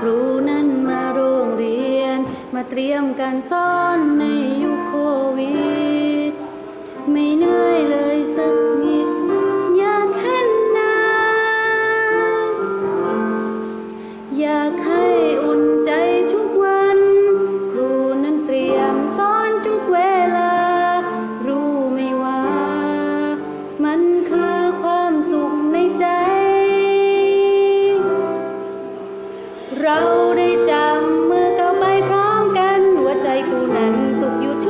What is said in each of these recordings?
ครูนั้นมาโรงเรียน มาเตรียมการสอนในยุคโควิด ไม่เหนื่อยเลย สุขอยู่ทุ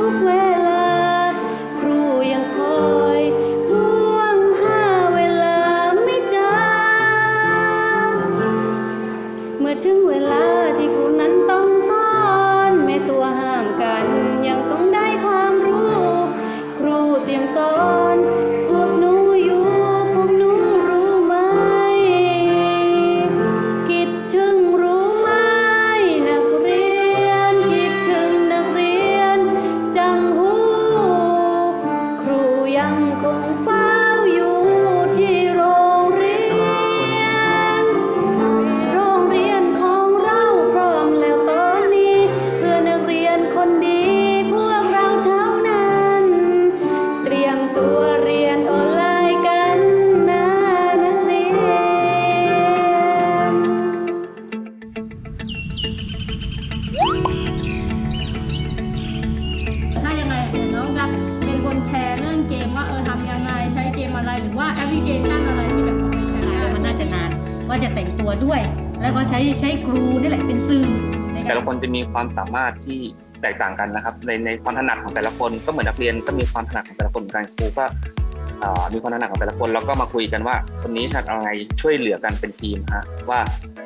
ความสามารถที่แตกต่างกันนะครับ ในในความถนัดของแต่ละคนก็เหมือนนักเรียนก็มีความถนัดของแต่ละคนเหมือนกันครูก็มีความถนัดของแต่ละคนแล้วก็มาคุยกันว่าคนนี้ถนัดอะไรช่วยเหลือกันเป็นทีมฮะว่า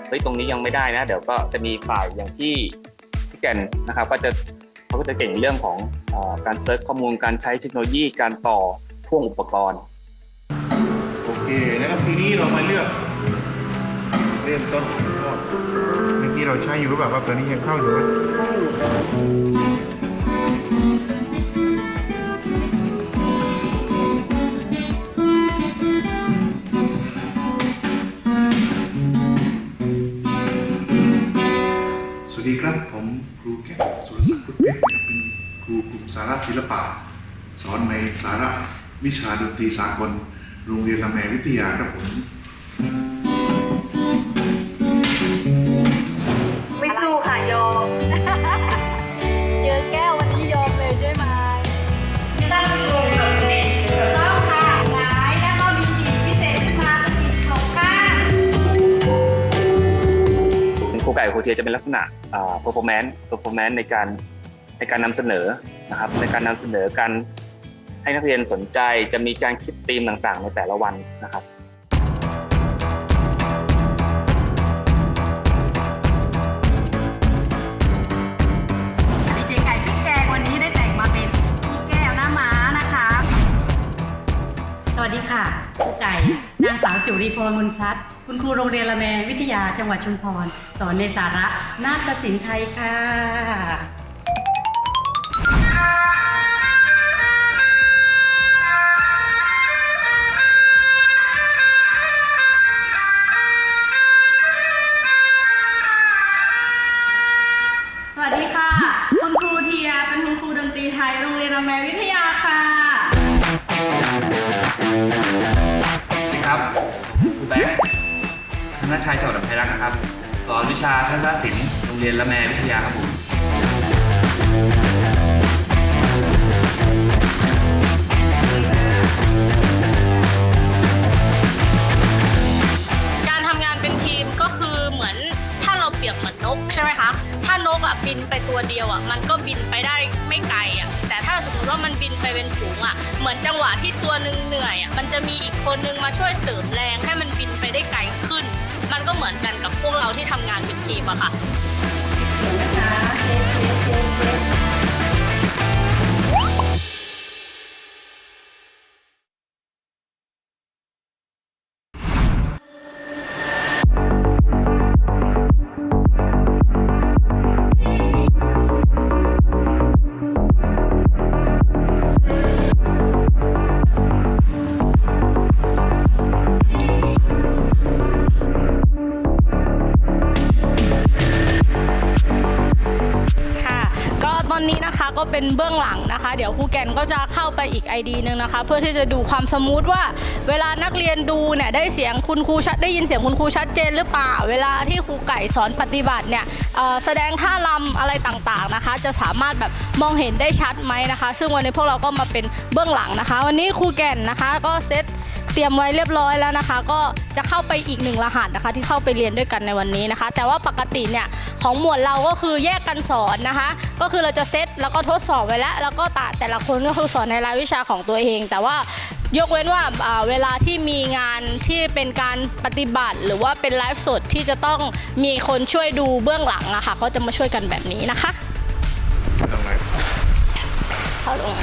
เฮ้ยตรงนี้ยังไม่ได้นะ เดี๋ยวก็จะมีฝ่ายอย่างที่พี่แก่นนะครับ ก็จะเขาก็จะเก่งเรื่องของอการเซิร์ชข้อมูลการใช้เทคโนโลยีการต่อพ่วงอุปกรณ์โอเคนะครับทีนี้เรามาเลือกเริ่มต้นก่อน เมื่อกี้เราใช้อยู่หรือเปล่าครับตอนนี้ยังเข้าอยู่ไหมสวัสดีครับผมครูแก่นสุรศักดิ์พุทธเพชรครับเป็นครูกลุ่มสาระศิลปะ สอนในสาระวิชาดนตรีสากลโรงเรียนละแมวิทยาครับผม ครูเทียจะเป็นลักษณะ performance performance ในการในการนำเสนอนะครับในการนำเสนอการให้นักเรียนสนใจจะมีการคิดธีมต่างๆ ในแต่ละวันนะครับ สาวจุรีพรมนพลัดคุณครูโรงเรียนละแมวิทยาจังหวัดชุมพร สอนในสาระนาฏศิลป์ไทยค่ะ สวัสดีค่ะ คุณครูเทียเป็นคุณครูดนตรีไทยโรงเรียนอแมวิทยาค่ะ ธนชัยสวัสดิ์ไพรักนะครับ สอนวิชาทัศนศิลป์โรงเรียนละแมวิทยาครับผมการทำงานเป็นทีมก็คือเหมือนถ้าเราเปรียบเหมือนนกใช่ไหมคะ ถ้านกอะบินไปตัวเดียวอะมันก็บินไปได้ไม่ไกลอะแต่ถ้าสมมติว่ามันบินไปเป็นฝูงอะเหมือนจังหวะที่ตัวหนึ่งเหนื่อยอะมันจะมีอีกคนนึงมาช่วยเสริมแรงให้มันบินไปได้ไกล เหมือนกันกับพวกเราที่ทำงานเป็นทีมอะค่ะก็ เป็นเบื้องหลังนะคะ เดี๋ยวครูแกนก็จะเข้าไปอีก ID นึงนะคะ เพื่อที่จะดูความสมูทว่า เวลานักเรียนดูเนี่ยได้เสียงคุณครูชัดได้ยินเสียงคุณครูชัดเจนหรือเปล่า เวลาที่ครูไก่สอนปฏิบัติเนี่ยแสดงท่ารำอะไรต่างๆนะคะ จะสามารถแบบมองเห็นได้ชัดไหมนะคะ ซึ่งวันนี้พวกเราก็มาเป็นเบื้องหลังนะคะ วันนี้ครูแก่นนะคะก็เซต เตรียมไว้เรียบร้อยแล้วนะคะ ก็จะเข้าไปอีกหนึ่งรหัสนะคะ ที่เข้าไปเรียนด้วยกันในวันนี้นะคะ แต่ว่าปกติเนี่ยของหมวดเราก็คือแยกกันสอนนะคะ ก็คือเราจะเซตแล้วก็ทดสอบไว้แล้ว แล้วก็แต่แต่ละคนก็คือสอนในรายวิชาของตัวเอง แต่ว่ายกเว้นว่าเวลาที่มีงานที่เป็นการปฏิบัติ หรือว่าเป็นไลฟ์สดที่จะต้องมีคนช่วยดูเบื้องหลังอะค่ะก็จะมาช่วยกันแบบนี้นะคะเข้าตรง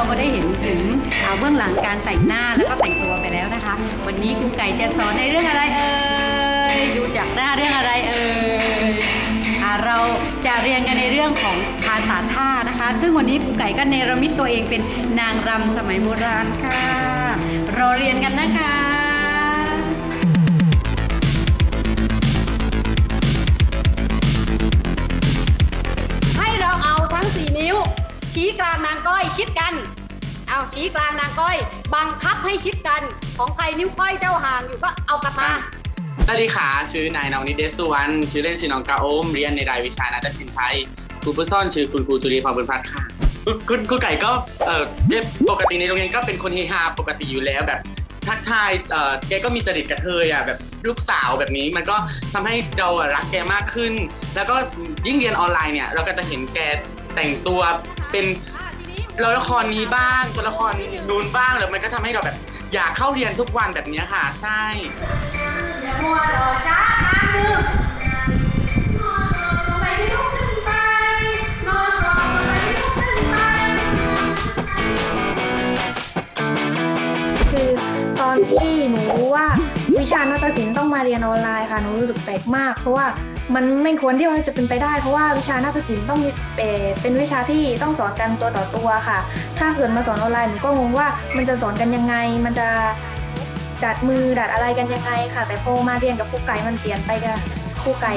เราก็ได้เห็นถึงอ่าเบื้องหลังการแต่งหน้าแล้วก็แต่งตัวไปแล้วนะคะ วันนี้ครูไก่จะสอนในเรื่องอะไรเอ่ยดูจากหน้าเรื่องอะไรเอ่ยเราจะเรียนกันในเรื่องของภาษาท่านะคะ ซึ่งวันนี้ครูไก่ก็เนรมิตตัวเองเป็นนางรำสมัยโบราณค่ะรอเรียนกันนะคะ ชี้กลางนางก้อยชิดกัน เอาชี้กลางนางก้อย บังคับให้ชิดกัน ของใครนิ้วก้อยเจ้าห่างอยู่ก็เอากลับมา สวัสดีค่ะชื่อนายนวนิดเดชสุวรรณชื่อเล่นชื่อน้องกาโอม เรียนในรายวิชานาฏศิลป์ไทยครูผู้สอนชื่อคุณครูจุลีพรบุญพัฒน์ค่ะคุณคุณครูไก่ก็เออเรียกปกติในโรงเรียนก็เป็นคนเฮฮาปกติอยู่แล้วแบบทักทายเออแกก็มีจริตกระเทยอะแบบลูกสาวแบบนี้มันก็ทำให้เราอะรักแกมากขึ้น แล้วก็ยิ่งเรียนออนไลน์เนี่ย เราก็จะเห็นแก แต่งตัวเป็นเราละครนี้บ้างตัวละครนู้นบ้างแล้วมันก็ทำให้เราแบบ อยากเข้าเรียนทุกวันแบบเนี้ยค่ะ ใช่ อย่ามัวรอช้ากลางมือส ที่หนูรู้ว่าวิชานาฏศิลป์ต้องมาเรียนออนไลน์ค่ะหนูรู้สึกแปลกมาก เพราะว่ามันไม่ควรที่ว่าจะเป็นไปได้ เพราะว่าวิชานาฏศิลป์ต้องมีเอ่อเป็นวิชาที่ต้องสอนกันตัวต่อตัวค่ะ ถ้าเกิดมาสอนออนไลน์หนูก็งงว่ามันจะสอนกันยังไง มันจะดัดมือดัดอะไรกันยังไงค่ะ แต่พอมาเรียนกับครูไก่มันเปลี่ยนไปค่ะครูไก่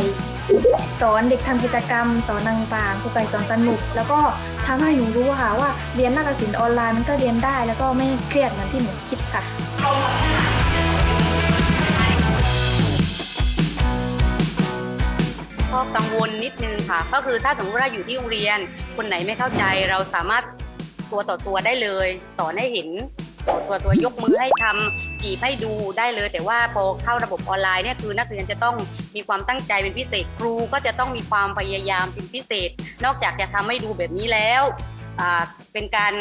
สอนเด็กทำกิจกรรม สอนต่างๆครูไก่สอนสนุก แล้วก็ทำให้หนูรู้ค่ะว่าเรียนนาฏศิลป์ออนไลน์มันก็เรียนได้ แล้วก็ไม่เครียดเหมือนที่หนูคิดค่ะ ข้อกังวลนิดนึงค่ะ ก็คือถ้าสมมติว่าอยู่ที่โรงเรียน คนไหนไม่เข้าใจเราสามารถตัวต่อตัวได้เลย สอนให้เห็นตัวตัวยกมือให้ทำจีบให้ดูได้เลย แต่ว่าพอเข้าระบบออนไลน์เนี่ยคือนักเรียนจะต้องมีความตั้งใจเป็นพิเศษครู ก็จะต้องมีความพยายามเป็นพิเศษ นอกจากจะทำให้ดูแบบนี้แล้ว เป็นการ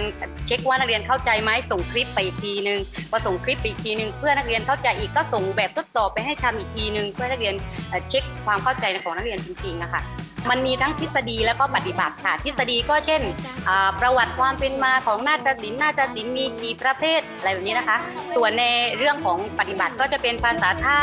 เช็คว่านักเรียนเข้าใจไหมส่งคลิปไปอีกทีนึงพอส่งคลิปไปอีกทีนึงเพื่อนักเรียนเข้าใจอีกก็ส่งแบบทดสอบไปให้ทำอีกทีนึงเพื่อนักเรียนเช็คความเข้าใจของนักเรียนจริงๆนะคะมันมีทั้งทฤษฎีแล้วก็ปฏิบัติค่ะ ทฤษฎีก็เช่น ประวัติความเป็นมาของนาฏศิลป์นาฏศิลป์มีกี่ประเภทอะไรแบบนี้นะคะ ส่วนในเรื่องของปฏิบัติก็จะเป็นภาษาท่า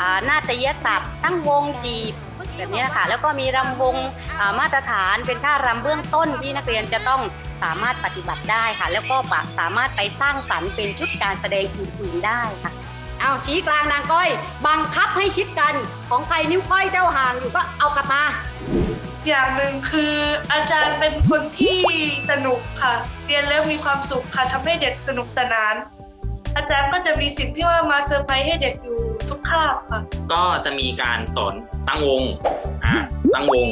อ่านาฏยศัพท์ ตั้งวงจีบ แบบนี้นะคะแล้วก็มีรำวงอ่ามาตรฐานเป็นท่ารำเบื้องต้นที่นักเรียนจะต้องสามารถปฏิบัติได้ค่ะ แล้วก็ปะสามารถไปสร้างสรรค์เป็นชุดการแสดงอื่นๆได้ค่ะเอาชี้กลางนางก้อย บังคับให้ชิดกันของใครนิ้วก้อยเจ้าห่างอยู่ก็เอากลับมา อย่างหนึ่งคืออาจารย์เป็นคนที่สนุกค่ะ เรียนแล้วมีความสุขค่ะทำให้เด็กสนุกสนาน อาจารย์ก็จะมีสิ่งที่ว่ามาเซอร์ไพรส์ให้เด็กอยู่ ทุกคาบค่ะก็จะมีการสอนตั้งวงอ่าตั้งวง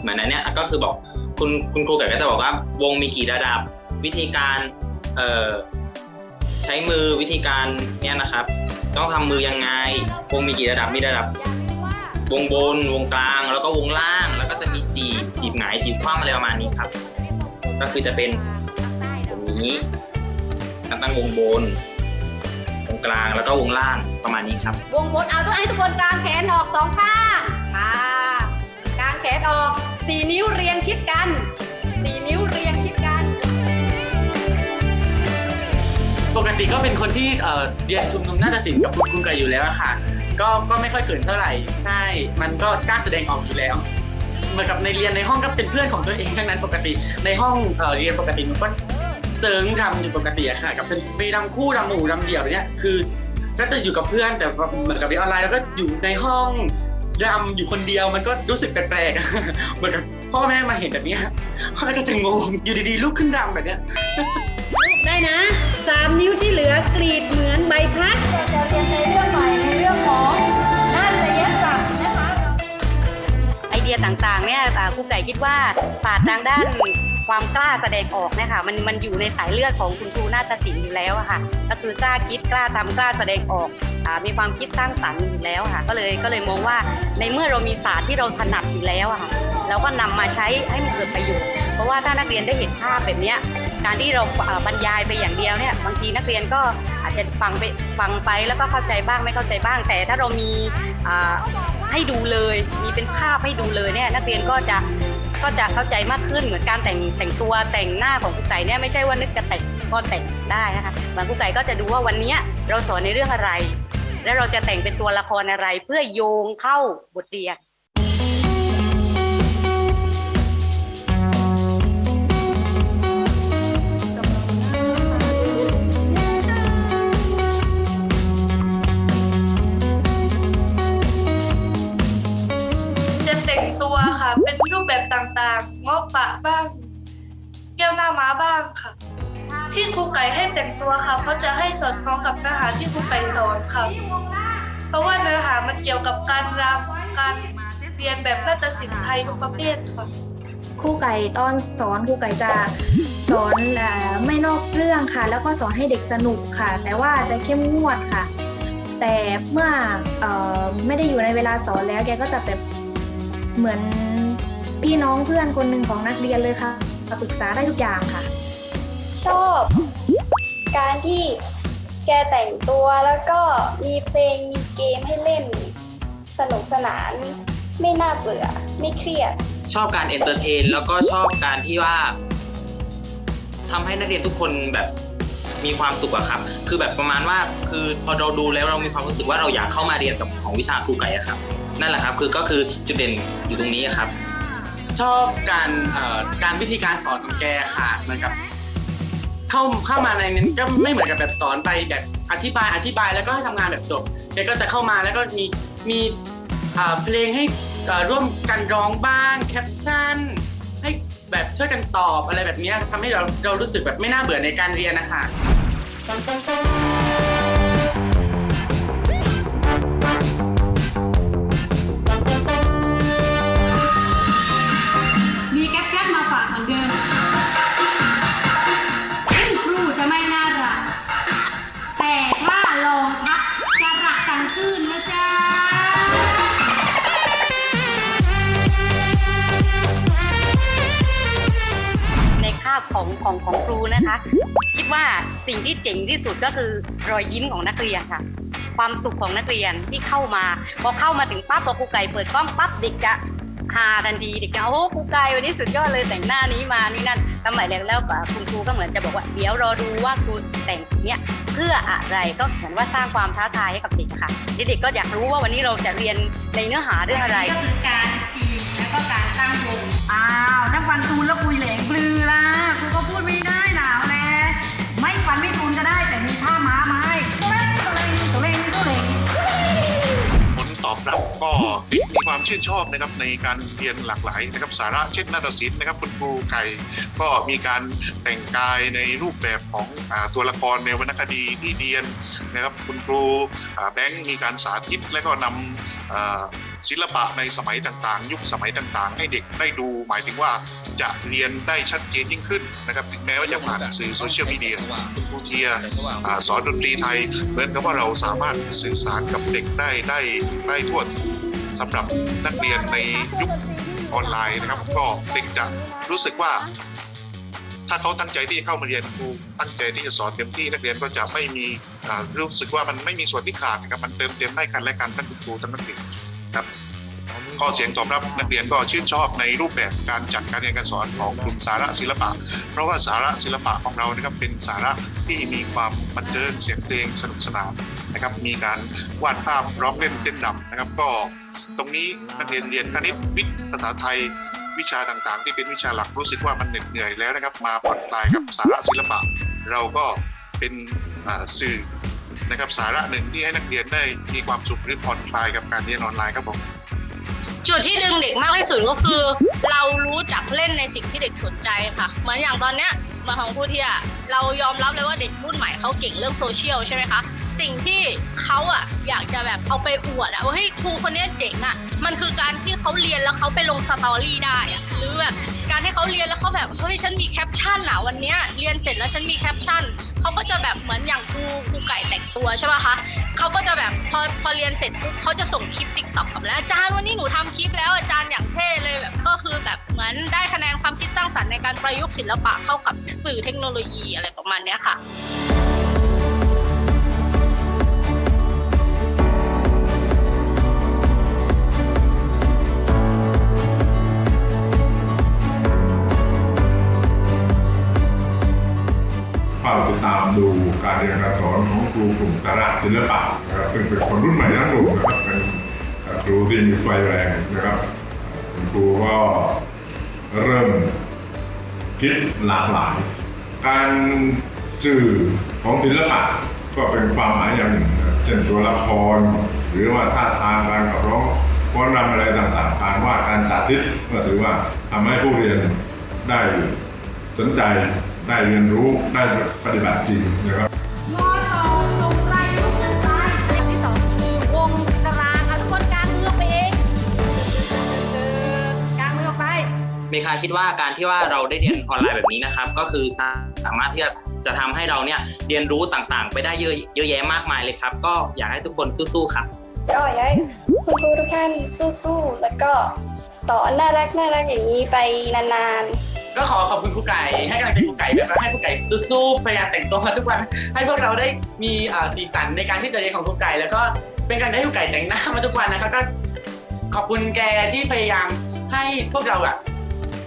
เหมือนนั้นเนี่ยก็คือบอกคุณคุณครูไก่ก็จะบอกว่าวงมีกี่ระดับ วิธีการเอ่อใช้มือวิธีการเนี่ยนะครับ ต้องทำมือยังไง วงมีกี่ระดับมีระดับ วงบนวงกลางแล้วก็วงล่าง แล้วก็จะมีจีบจีบหงายจีบคว่ำอะไรประมาณนี้ครับ ก็คือจะเป็นตรงนี้การตั้งวงบนวง กลางแล้วก็วงล่างประมาณนี้ครับวงบนเอาทุกให้ทุกคนกางแขนออกสองข้างค่ะกางแขนออกสี่นิ้วเรียงชิดกันสี่นิ้วเรียงชิดกัน ปกติก็เป็นคนที่เอ่อเรียนชุมนุมนาฏศิลป์กับคุณคุณไก่อยู่แล้วอะค่ะ ก็ก็ไม่ค่อยเขินเท่าไหร่ ใช่ มันก็กล้าแสดงออกอยู่แล้ว เหมือนกับในเรียนในห้องก็เป็นเพื่อนของตัวเองทั้งนั้นปกติในห้องเอ่อเรียนปกติมันก็ เซิร์งรำอยู่ปกติอะค่ะ กับเป็นมีรำคู่รำหมู่รำเดี่ยวเนี่ยคือก็จะอยู่กับเพื่อนแต่ว่าเหมือนกับเรียนออนไลน์แล้วก็อยู่ในห้องรำอยู่คนเดียวมันก็รู้สึกแปลกๆอะเหมือนกับพ่อแม่มาเห็นแบบเนี้ยพ่อแม่ก็จะงงอยู่ดีๆลุกขึ้นรำแบบเนี้ยได้นะสามนิ้วที่เหลือกรีดเหมือนใบพัดจะเรียนในเรื่องใหม่ในเรื่องของนาฏยศัพท์นะคะไอเดียต่างๆเนี่ยอ่าครูไก่คิดว่าศาสตร์ทางด้าน ความกล้าแสดงออกเนะคะมันมันอยู่ในสายเลือดของคุณครูนาฏศิลป์อยู่แล้วอะค่ะ ก็คือกล้าคิดกล้าทำกล้าแสดงออกอมีความคิดสร้างสรรค์อยู่แล้วค่ะ ก็เลยก็เลยมองว่าในเมื่อเรามีศาสตร์ที่เราถนัดอยู่แล้วอะค่ะเราก็นำมาใช้ให้มันเกิดประโยชน์ เพราะว่าถ้านักเรียนได้เห็นภาพแบบเนี้ยการที่เราบรรยายไปอย่างเดียวเนี่ยบางทีนักเรียนก็อาจจะฟังไปฟังไปแล้วก็เข้าใจบ้างไม่เข้าใจบ้าง แต่ถ้าเรามีให้ดูเลย มีเป็นภาพให้ดูเลยเนี่ยนักเรียนก็จะ ก็จะเข้าใจมากขึ้นเหมือนการแต่งแต่งตัวแต่งหน้าของครูไก่เนี่ยไม่ใช่ว่านึกจะแต่งก็แต่งได้นะคะเหมือนครูไก่ก็จะดูว่าวันนี้เราสอนในเรื่องอะไร แล้วเราจะแต่งเป็นตัวละครอะไรเพื่อโยงเข้าบทเรียน ต่างๆงอปะบ้างแก้วหน้าม้าบ้างค่ะ ที่ครูไก่ให้แต่งตัวค่ะเพราะจะให้สอดคล้องกับเนื้อหาที่ครูไก่สอนค่ะ เพราะว่าเนื้อหามันเกี่ยวกับการรำการเรียนแบบนาฏศิลป์ไทยทุกประเภทค่ะครูไก่ตอนสอนครูไก่จะสอนอไม่นอกเรื่องค่ะ แล้วก็สอนให้เด็กสนุกค่ะ แต่ว่าจะเข้มงวดค่ะ แต่เมื่ออไม่ได้อยู่ในเวลาสอนแล้วแกก็จะแบบเหมือน พี่น้องเพื่อนคนหนึ่งของนักเรียนเลยค่ะมาปรึกษาได้ทุกอย่างค่ะ ชอบ การที่แกแต่งตัวแล้วก็มีเพลงมีเกมให้เล่น สนุกสนาน ไม่น่าเบื่อ ไม่เครียด ชอบการเอนเตอร์เทนแล้วก็ชอบการที่ว่าทำให้นักเรียนทุกคนแบบมีความสุขอะครับ คือแบบประมาณว่า คือพอเราดูแล้วเรามีความรู้สึกว่าเราอยากเข้ามาเรียนกับของวิชาครูไก่อะครับ นั่นแหละครับ คือก็คือจุดเด่นอยู่ตรงนี้อะครับ ชอบการเอ่อการวิธีการสอนของแกค่ะเหมือนกับ เข้าเข้ามาในนั้นก็ไม่เหมือนกับแบบสอนไปแบบอธิบายอธิบายแล้วก็ให้ทำงานแบบจบแกก็จะเข้ามาแล้วก็มีมีอ่าเพลงให้เอ่อร่วมกันร้องบ้างแคปชั่นให้แบบช่วยกันตอบอะไรแบบเนี้ยทำให้เราเรารู้สึกแบบไม่น่าเบื่อในการเรียนนะคะ ของของของครูนะคะ คิดว่าสิ่งที่เจ๋งที่สุดก็คือรอยยิ้มของนักเรียนค่ะ ความสุขของนักเรียนที่เข้ามา พอเข้ามาถึงปั๊บพอครูไก่เปิดกล้องปั๊บเด็กจะฮาทันทีเด็กจะโอ้ครูไก่วันนี้สุดยอดเลยแต่งหน้านี้มานี่นั่นสมัยแรกแล้วอะคุณครูก็เหมือนจะบอกว่าเดี๋ยวรอดูว่าครูแต่งเนี้ยเพื่ออะไรก็เหมือนว่าสร้างความท้าทายให้กับเด็กค่ะเด็กๆก็อยากรู้ว่าวันนี้เราจะเรียนในเนื้อหาเรื่องอะไรก็คือการจีบแล้วก็การตั้งวงอ้าวถ้าฟันตูนแล้วคุยเหลงปลือล่ะ ก็มีความชื่นชอบนะครับในการเรียนหลากหลายนะครับสาระเช่นนาฏศิลป์นะครับคุณครูไก่ก็มีการแต่งกายในรูปแบบของอตัวละครในวรรณคดีที่เรียนนะครับคุณครูแบงค์มีการสาธิตและก็นำ ศิลปะในสมัยต่างๆ ยุคสมัยต่างๆ ให้เด็กได้ดู หมายถึงว่าจะเรียนได้ชัดเจนยิ่งขึ้นนะครับถึงแม้ว่าจะผ่านสื่อโซเชียลมีเดียคุณครูเทียอ่าสอนดนตรีไทยเหมือนกับว่าเราสามารถสื่อสารกับเด็กได้ได้ได้ทั่วถึงสำหรับนักเรียนในยุคออนไลน์นะครับ ก็เด็กจะรู้สึกว่าถ้าเขาตั้งใจที่จะเข้ามาเรียนครูตั้งใจที่จะสอนเต็มที่นักเรียนก็จะไม่มีอ่ารู้สึกว่ามันไม่มีส่วนที่ขาดนะครับมันเติมเต็มให้กันและกันทั้งคุณครูทั้งนักเรียน ครับข้อเสียงตอบรับนักเรียนก็ชื่นชอบในรูปแบบการจัดการเรียนการสอนของกลุ่มสาระศิลปะ เพราะว่าสาระศิลปะของเรานะครับเป็นสาระที่มีความบันเทิงเสียงเพลงสนุกสนานนะครับ มีการวาดภาพร้องเล่นเต้นรำนะครับ ก็ตรงนี้นักเรียนเรียนคณิตวิทย์ภาษาไทยวิชาต่างๆ ที่เป็นวิชาหลักรู้สึกว่ามันเหน็ดเหนื่อยแล้วนะครับ มาผ่อนคลายกับสาระศิลปะ เราก็เป็นสื่อ นะครับสาระหนึ่งที่ให้นักเรียนได้มีความสุขหรือผ่อนคลายกับการเรียนออนไลน์ครับผมจุดที่ดึงเด็กมากที่สุดก็คือ เรารู้จักเล่นในสิ่งที่เด็กสนใจค่ะ เหมือนอย่างตอนเนี้ยเหมือนของครูเทียเรายอมรับเลยว่าเด็กรุ่นใหม่เขาเก่งเรื่องโซเชียลใช่ไหมคะสิ่งที่เขาอะอยากจะแบบเอาไปอวดอะว่าเฮ้ยครูคนนี้เจ๋งอะมันคือการที่เขาเรียนแล้วเขาไปลงสตอรี่ได้อะหรือแบบการที่เขาเรียนแล้วเขาแบบเฮ้ยฉันมีแคปชั่นอะวันเนี้ยเรียนเสร็จแล้วฉันมีแคปชั่น เขาก็จะแบบเหมือนอย่างครูครูไก่แต่งตัวใช่ป่ะคะเขาก็จะแบบพอพอเรียนเสร็จปุ๊บเขาจะส่งคลิปติ๊กต็อกกลับแล้วอาจารย์วันนี้หนูทำคลิปแล้วอาจารย์อย่างเท่เลยแบบก็คือแบบเหมือนได้คะแนนความคิดสร้างสรรค์ในการประยุกต์ศิลปะเข้ากับสื่อเทคโนโลยีอะไรประมาณนี้ค่ะ รูกลุ่มสาระศิลปะนะครับซึ่งเป็นคนรุ่นใหม่ทั้งกลุ่มนะครับเป็นครูที่มีไฟแรงนะครับคุณครูก็เริ่มคิดหลากหลาย การสื่อของศิลปะก็เป็นความหมายอย่างหนึ่งเช่นตัวละคร หรือว่าท่าทางการขับร้องฟ้อนรำอะไรต่างๆ การวาดการสาธิตก็ถือว่าทำให้ผู้เรียนได้สนใจได้เรียนรู้ได้ปฏิบัติจริงนะครับ มคาคิดว่าการที่ว่าเราได้เรียนออนไลน์แบบนี้นะครับ ก็คือสามารถที่จะจะทำให้เราเนี่ยเรียนรู้ต่างๆ ไปได้เยอะเยอะแยะมากมายเลยครับ ก็อยากให้ทุกคนสู้ๆครับก็อยากให้คุณครูทุกท่านสู้ๆแล้วก็สอนน่ารักน่ารักอย่างนี้ไปนานๆ ก็ขอขอบคุณครูไก่ให้กำลังใจครูไก่แบบว่าให้ครูไก่สู้ๆพยายามแต่งตัวทุกวัน ให้พวกเราได้มีเอ่อสีสันในการที่จะเรียนของครูไก่ แล้วก็เป็นการให้ครูไก่แต่งหน้ามาทุกวันนะครับก็ขอบคุณแกที่พยายามให้พวกเราอะ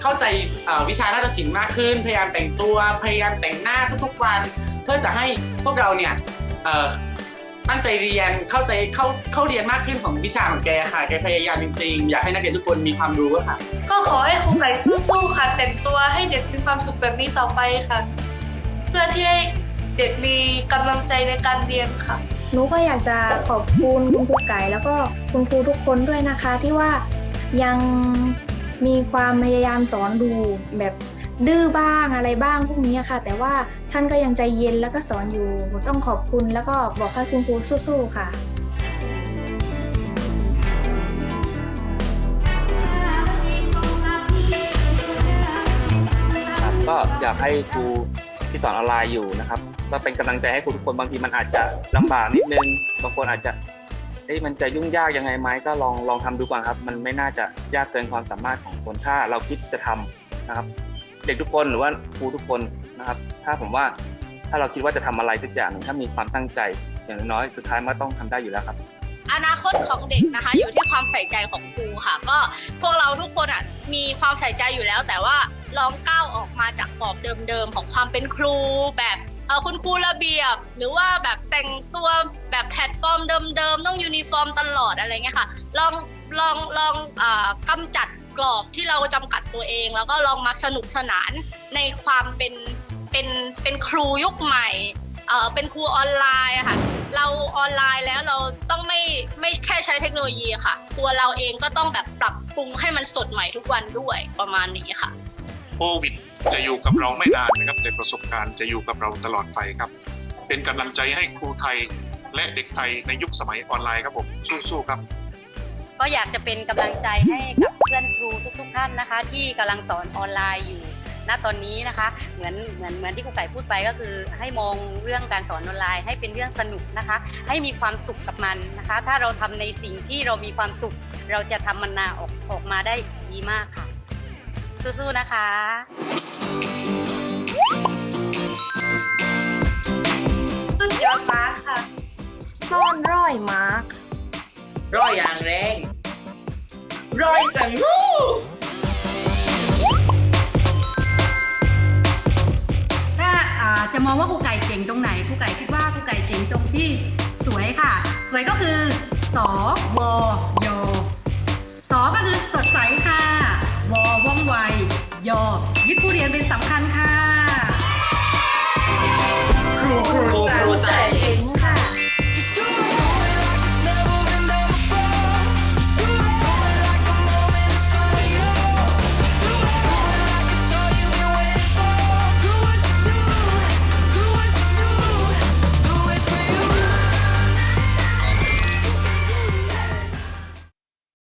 เข้าใจเอ่อวิชานาฏศิลป์มากขึ้น พยายามแต่งตัวพยายามแต่งหน้าทุกๆวัน เพื่อจะให้พวกเราเนี่ยเอ่อตั้งใจเรียนเข้าใจเข้าเข้าเรียนมากขึ้นของวิชาของแกค่ะแกพยายามจริงๆ อยากให้นักเรียนทุกคนมีความรู้อะค่ะ ก็ขอให้ครูไก่สู้ๆค่ะแต่งตัวให้เด็กมีความสุขแบบนี้ต่อไปค่ะ เพื่อที่ให้เด็กมีกำลังใจในการเรียนค่ะหนูก็อยากจะขอบคุณคุณครูไก่แล้วก็คุณครูทุกคนด้วยนะคะที่ว่ายัง มีความพยายามสอนดูแบบดื้อบ้างอะไรบ้างพวกนี้ค่ะ แต่ว่าท่านก็ยังใจเย็นแล้วก็สอนอยู่ต้องขอบคุณแล้วก็บอกให้คุณครูสู้ๆค่ะก็อยากให้ครูที่สอนออนไลน์อยู่นะครับก็เป็นกำลังใจให้ครูทุกคนบางทีมันอาจจะลำบากนิดนึง บางคนอาจจะ เอ้ยมันจะยุ่งยากยังไงไหมก็ลองลองทำดูก่อนครับ มันไม่น่าจะยากเกินความสามารถของคนถ้าเราคิดจะทำนะครับ เด็กทุกคนหรือว่าครูทุกคนนะครับ ถ้าผมว่าถ้าเราคิดว่าจะทำอะไรสักอย่างหนึ่งถ้ามีความตั้งใจ อย่างน้อยสุดท้ายมันต้องทำได้อยู่แล้วครับ อนาคตของเด็กนะคะ อยู่ที่ความใส่ใจของครูค่ะ ก็พวกเราทุกคนอะมีความใส่ใจอยู่แล้ว แต่ว่าลองก้าวออกมาจากกรอบเดิมๆของความเป็นครูแบบ เออคุณครูระเบียบ หรือว่าแบบแต่งตัวแบบแพลตฟอร์มเดิมๆต้องยูนิฟอร์มตลอดอะไรเงี้ยค่ะลองลองลองอากำจัดกรอบที่เราจำกัดตัวเอง แล้วก็ลองมาสนุกสนานในความเป็นเป็นเป็นครูยุคใหม่เอ่อเป็นครูออนไลน์อะค่ะ เราออนไลน์แล้วเราต้องไม่ไม่แค่ใช้เทคโนโลยีค่ะ ตัวเราเองก็ต้องแบบปรับปรุงให้มันสดใหม่ทุกวันด้วยประมาณนี้ค่ะ โควิด จะอยู่กับเราไม่นานนะครับ แต่ประสบการณ์จะอยู่กับเราตลอดไปครับ เป็นกำลังใจให้ครูไทยและเด็กไทยในยุคสมัยออนไลน์ครับผมสู้ๆครับ ก็อยากจะเป็นกำลังใจให้กับเพื่อนครูทุก ๆ ท่านนะคะ ที่กำลังสอนออนไลน์อยู่ณตอนนี้นะคะเหมือนเหมือนเหมือนที่ครูไก่พูดไปก็คือ ให้มองเรื่องการสอนออนไลน์ให้เป็นเรื่องสนุกนะคะ ให้มีความสุขกับมันนะคะ ถ้าเราทำในสิ่งที่เรามีความสุข เราจะทำมันนาออกออกมาได้ดีมากค่ะ สู้ๆนะคะสุดยอดมากค่ะ ซ่อนร้อยมาร์กร้อยอย่างแรงร้อยสังงูถ้าอ่าจะมองว่าครูไก่เจ๋งตรงไหนครูไก่คิดว่าครูไก่เจ๋งตรงที่สวยค่ะ สวยก็คือสวอยใสค่ะ วอว่องไวยอยึดผู้เรียนเป็นสำคัญค่ะ ครูครูใจเก่งค่ะ